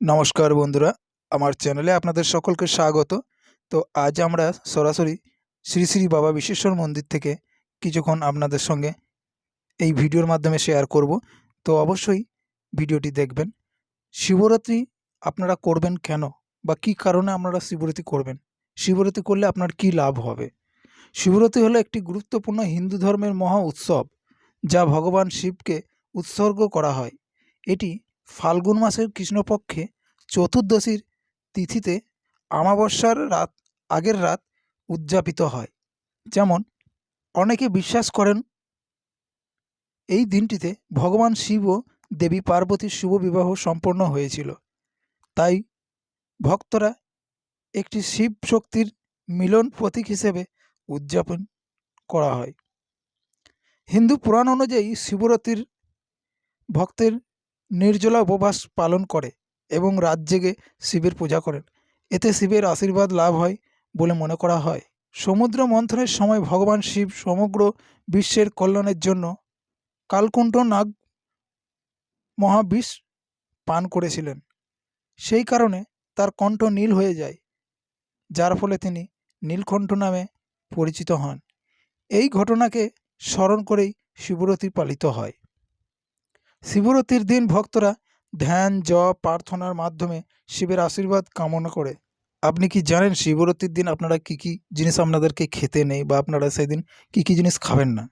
নমস্কার বন্ধুরা, আমার চ্যানেলে আপনাদের সকলকে স্বাগত। তো আজ আমরা সরাসরি শ্রী শ্রী বাবা বিশ্বেশ্বর মন্দির থেকে কিছুক্ষণ আপনাদের সঙ্গে এই ভিডিওর মাধ্যমে শেয়ার করব। তো অবশ্যই ভিডিওটি দেখবেন। শিবরাত্রি আপনারা করবেন কেন? বা কী কারণে আপনারা শিবরাত্রি করবেন? শিবরাত্রি করলে আপনার কি লাভ হবে? শিবরাত্রি হলো একটি গুরুত্বপূর্ণ হিন্দু ধর্মের মহা উৎসব, যা ভগবান শিবকে উৎসর্গ করা হয়। এটি ফাল্গুন মাসের কৃষ্ণপক্ষে চতুর্দশীর তিথিতে আমাবস্যার রাত, আগের রাত উদযাপিত হয়। যেমন, অনেকে বিশ্বাস করেন এই দিনটিতে ভগবান শিব ও দেবী পার্বতীর শুভ বিবাহ সম্পন্ন হয়েছিল। তাই ভক্তরা একটি শিব শক্তির মিলন প্রতীক হিসেবে উদযাপন করা হয়। হিন্দু পুরাণ অনুযায়ী শিবরাত্রির ভক্তের নির্জলা উপবাস পালন করে এবং রাত জেগে শিবের পূজা করেন। এতে শিবের আশীর্বাদ লাভ হয় বলে মনে করা হয়। সমুদ্র মন্থনের সময় ভগবান শিব সমগ্র বিশ্বের কল্যাণের জন্য কালকুণ্ঠ নাগ মহাবিষ পান করেছিলেন। সেই কারণে তার কণ্ঠ নীল হয়ে যায়, যার ফলে তিনি নীলকণ্ঠ নামে পরিচিত হন। এই ঘটনাকে স্মরণ করেই শিবরাত্রি পালিত হয়। শিবরাত্রির দিন ভক্তরা ধ্যান, জপ, প্রার্থনার মাধ্যমে শিবের আশীর্বাদ কামনা করে। আপনি কি জানেন শিবরাত্রির দিন আপনারা কি কি জিনিস আপনাদেরকে খেতে নেই বা আপনারা সেদিন কি কি জিনিস খাবেন না?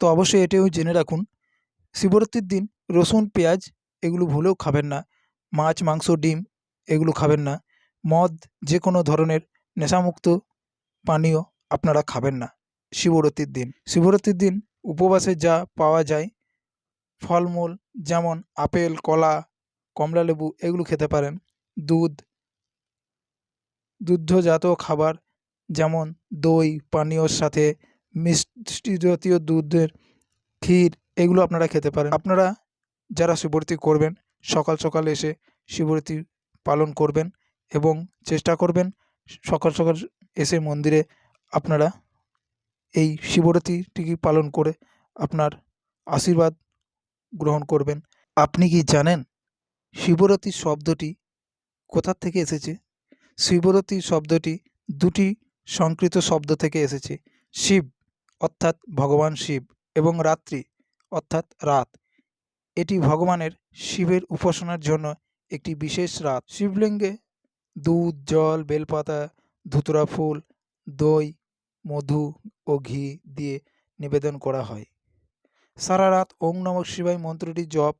তো অবশ্যই এটাও জেনে রাখুন, শিবরাত্রির দিন রসুন, পেঁয়াজ এগুলো ভুলেও খাবেন না, মাছ, মাংস, ডিম এগুলো খাবেন না, মদ যে কোনো ধরনের নেশামুক্ত পানীয় আপনারা খাবেন না শিবরাত্রির দিন। শিবরাত্রির দিন উপবাসে যা পাওয়া যায় ফলমূল যেমন আপেল, কলা কমলালেবু এগুলো খেতে পারেন। দুধ দুগ্ধজাত খাবার যেমন দই, পানীয়র সাথে মিষ্টি জাতীয় দুধের ক্ষীর এগুলো আপনারা খেতে পারেন। আপনারা যারা শিবরাত্রি করবেন, সকাল সকাল এসে শিবরাত্রি পালন করবেন এবং চেষ্টা করবেন সকাল সকাল এসে মন্দিরে আপনারা এই শিবরাত্রিটিকে পালন করে আপনার আশীর্বাদ গ্রহণ করবেন। আপনি কি জানেন শিবরাত্রি শব্দটি কোথা থেকে এসেছে? শিবরাত্রি শব্দটি দুটি সংকৃত শব্দ থেকে এসেছে, শিব অর্থাৎ ভগবান শিব এবং রাত্রি অর্থাৎ রাত। এটি ভগবানের শিবের উপাসনার জন্য একটি বিশেষ রাত। শিবলিঙ্গে দুধ, জল, বেলপাতা, ধুতুরা ফুল, দই, মধু ও ঘি দিয়ে নিবেদন করা হয়। সারা রাত ওং নমঃ শিবায় মন্ত্রটি জপ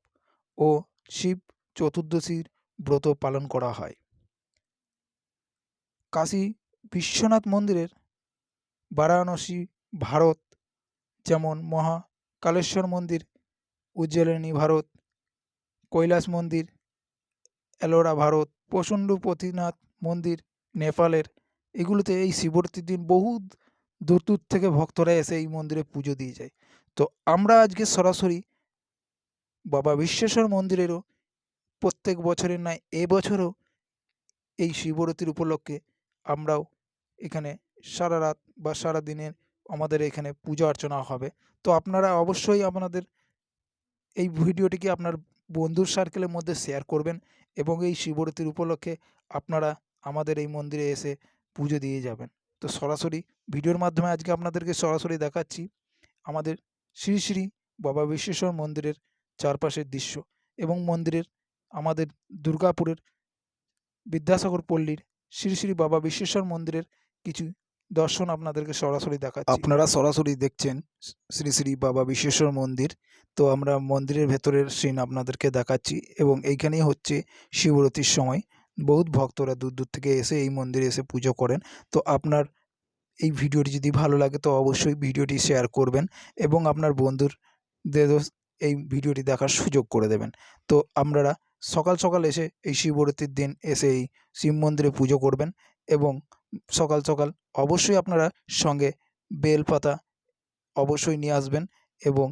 ও শিব চতুর্দশীর ব্রত পালন করা হয়। কাশী বিশ্বনাথ মন্দিরের বারাণসী ভারত যেমন মহাকালেশ্বর মন্দির, উজ্জ্বলিনী ভারত, কৈলাস মন্দির, এলোরা ভারত, প্রচণ্ড পশুণ্ডপতিনাথ মন্দির, নেপালের এগুলোতে এই শিবরাত্রির দিন বহু দূর দূর থেকে ভক্তরা এসে এই মন্দিরে পুজো দিয়ে যায়। তো আমরা আজকে সরাসরি বাবা বিশ্বেশ্বর মন্দিরেরও প্রত্যেক বছরের নয় এবছরও এই শিবরাত্রির উপলক্ষে আমরাও এখানে সারা রাত বা সারা দিনের আমাদের এখানে পূজা অর্চনা হবে। তো আপনারা অবশ্যই আপনাদের এই ভিডিওটিকে আপনার বন্ধুর সার্কেলের মধ্যে শেয়ার করবেন এবং এই শিবরাত্রির উপলক্ষে আপনারা আমাদের এই মন্দিরে এসে পুজো দিয়ে যাবেন। তো সরাসরি ভিডিওর মাধ্যমে আজকে আপনাদেরকে সরাসরি দেখাচ্ছি। আমাদের শ্রী শ্রী বাবা বিশ্বেশ্বর মন্দিরের চারপাশের দৃশ্য এবং মন্দিরের আমাদের দুর্গাপুরের বিদ্যাসাগর পল্লীর শ্রী শ্রী বাবা বিশ্বেশ্বর মন্দিরের কিছু দর্শন আপনাদেরকে সরাসরি দেখাচ্ছি। আপনারা সরাসরি দেখছেন শ্রী শ্রী বাবা বিশ্বেশ্বর মন্দির। তো আমরা মন্দিরের ভেতরের সিন আপনাদেরকে দেখাচ্ছি এবং এইখানেই হচ্ছে শিবরাত্রির সময়। বহুত ভক্তরা দূর দূর থেকে এসে এই মন্দিরে এসে পুজো করেন। তো আপনার এই ভিডিওটি যদি ভালো লাগে তো অবশ্যই ভিডিওটি শেয়ার করবেন এবং আপনার বন্ধুরদেরও এই ভিডিওটি দেখার সুযোগ করে দেবেন। তো আপনারা সকাল সকাল এসে এই শিবরাত্রির দিন এসে এই শিব মন্দিরে পুজো করবেন এবং সকাল সকাল অবশ্যই আপনারা সঙ্গে বেলপাতা অবশ্যই নিয়ে আসবেন এবং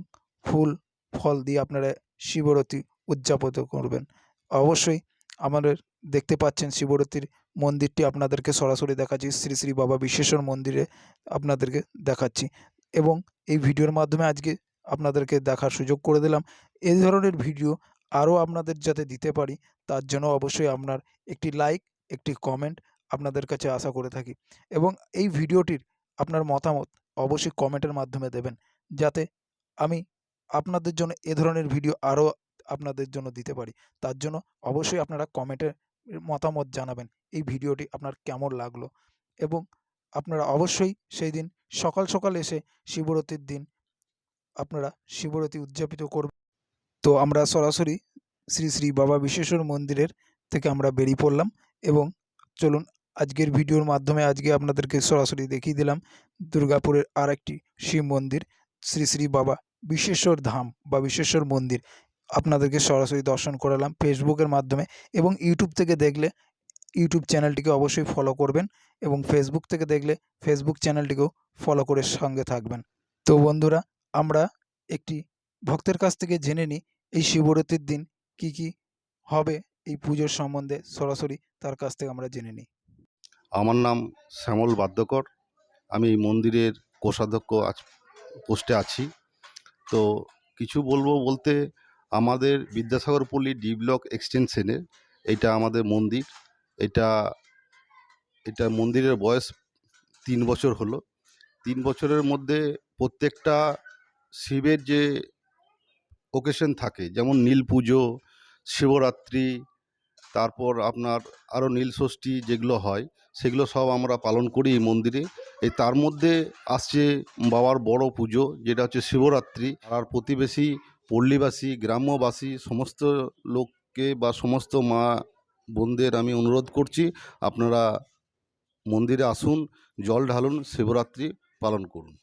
ফুল, ফল দিয়ে আপনারা শিবরাত্রি উদযাপন করবেন। অবশ্যই আমাদের দেখতে পাচ্ছেন শিবরাত্রির মন্দিরটি আপনাদেরকে সরাসরি দেখাচ্ছি। শ্রী শ্রী বাবা বিশ্বেশ্বর মন্দিরে আপনাদেরকে দেখাচ্ছি। এবং এই ভিডিওর মাধ্যমে আজকে আপনাদেরকে দেখার সুযোগ করে দিলাম। এই ধরনের ভিডিও আরও আপনাদের যাতে দিতে পারি, তার জন্য অবশ্যই আপনার একটি লাইক, একটি কমেন্ট আপনাদের কাছে আশা করে থাকি। এবং এই ভিডিওটির আপনার মতামত অবশ্যই কমেন্টের মাধ্যমে দেবেন। যাতে আমি আপনাদের জন্য এ ধরনের ভিডিও আরও আপনাদের জন্য দিতে পারি। তার জন্য অবশ্যই আপনারা কমেন্টে মতামত জানাবেন। এই ভিডিওটি আপনার কেমন লাগল? এবং আপনারা অবশ্যই সেই দিন সকাল সকাল এসে শিবরাত্রির দিন আপনারা শিবরাত্রি উদযাপিত করবেন। তো আমরা সরাসরি শ্রী শ্রী বাবা বিশ্বেশ্বর মন্দিরের থেকে আমরা বেরিয়ে পড়লাম এবং চলুন আজকের ভিডিওর মাধ্যমে আজকে আপনাদেরকে সরাসরি দেখিয়ে দিলাম দুর্গাপুরের আর একটি শিব মন্দির, শ্রী শ্রী বাবা বিশ্বেশ্বর ধাম বা বিশ্বেশ্বর মন্দির। আপনাদেরকে সরাসরি দর্শন করালাম ফেসবুকের মাধ্যমে এবং ইউটিউব থেকে দেখলে ইউটিউব চ্যানেলটিকে অবশ্যই ফলো করবেন এবং ফেসবুক থেকে দেখলে ফেসবুক চ্যানেলটিকেও ফলো করে সঙ্গে থাকবেন। তো বন্ধুরা, আমরা একটি ভক্তের কাছ থেকে জেনে নিই, এই শিবরাত্রির দিন কি কি হবে এই পুজোর সম্বন্ধে সরাসরি তার কাছ থেকে আমরা জেনে নিই। আমার নাম শ্যামল বাদ্যকর, আমি মন্দিরের কোষাধ্যক্ষ আজ, পোস্টে আছি। তো কিছু বলব বলতে আমাদের বিদ্যাসাগর পল্লী ডি ব্লক এক্সটেনশনে এটা আমাদের মন্দির। এটা এটা মন্দিরের বয়স তিন বছর হলো। তিন বছরের মধ্যে প্রত্যেকটা শিবের যে ওকেশন থাকে, যেমন নীল পুজো, শিবরাত্রি, তারপর আপনার আরও নীলষষ্ঠী যেগুলো হয়, সেগুলো সব আমরা পালন করি এই মন্দিরে। এই তার মধ্যে আসছে বাবার বড় পুজো, যেটা হচ্ছে শিবরাত্রি। আর প্রতিবেশী পল্লীবাসী, গ্রাম্যবাসী, সমস্ত লোককে বা সমস্ত মা বোনদের আমি অনুরোধ করছি, আপনারা মন্দিরে আসুন, জল ঢালুন, শিবরাত্রি পালন করুন।